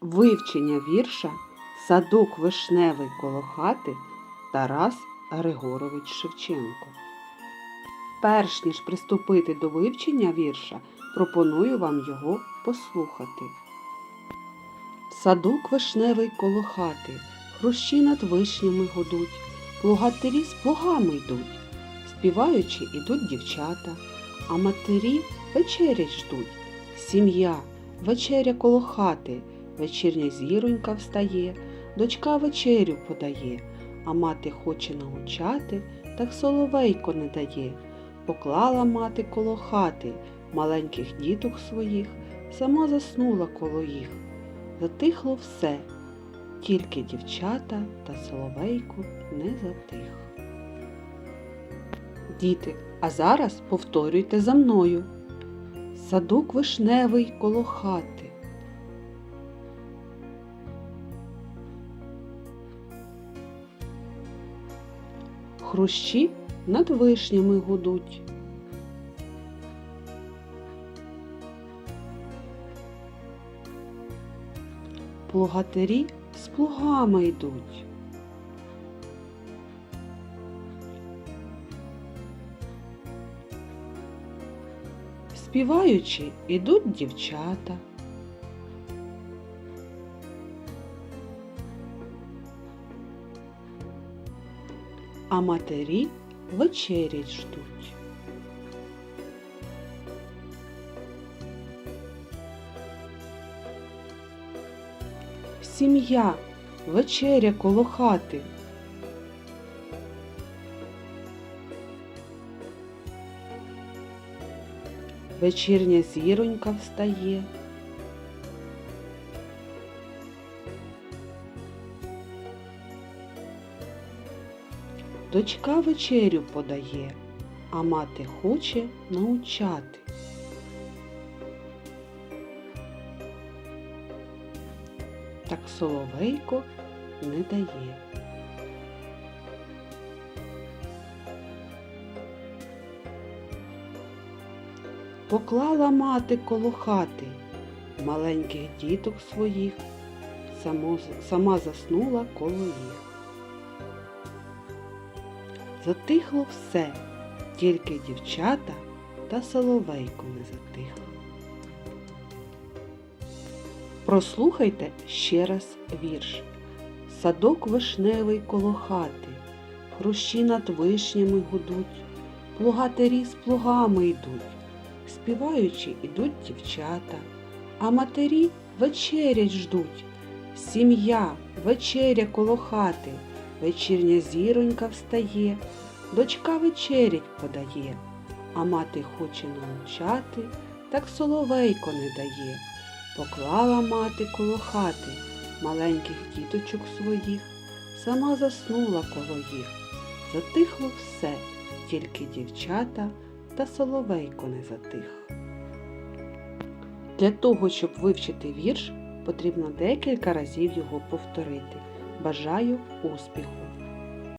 Вивчення вірша Садок вишневий коло хати Тарас Григорович Шевченко. Перш ніж приступити до вивчення вірша, пропоную вам його послухати. Садок вишневий коло хати, хрущі над вишнями гудуть, плугатирі з плугами йдуть, співаючи ідуть дівчата, а матері вечерять ждуть. Сім'я, вечеря коло хати, вечірня зіронька встає, дочка вечерю подає, а мати хоче научати, так соловейко не дає. Поклала мати коло хати маленьких діток своїх, сама заснула коло їх. Затихло все, тільки дівчата та соловейко не затих. Діти, а зараз повторюйте за мною. Садок вишневий коло хати. Хрущі над вишнями гудуть. Плугатирі з плугами йдуть. Співаючи, ідуть дівчата. А матері вечерять ждуть. Сім'я, вечеря коло хати. Вечірня зіронька встає. Дочка вечерю подає, а мати хоче научати. Так соловейко не дає. Поклала мати коло хати маленьких діток своїх, само, сама заснула коло їх. Затихло все, тільки дівчата та соловейко не затихло. Прослухайте ще раз вірш. Садок вишневий коло хати, хрущі над вишнями гудуть, плугатирі з плугами йдуть, співаючи ідуть дівчата, а матері вечерять ждуть. Сім'я, вечеря коло хати, вечірня зіронька встає, дочка вечерять подає, а мати хоче научати, так соловейко не дає. Поклала мати коло хати маленьких діточок своїх, сама заснула коло їх. Затихло все, тільки дівчата та соловейко не затих. Для того, щоб вивчити вірш, потрібно декілька разів його повторити. Бажаю успіху!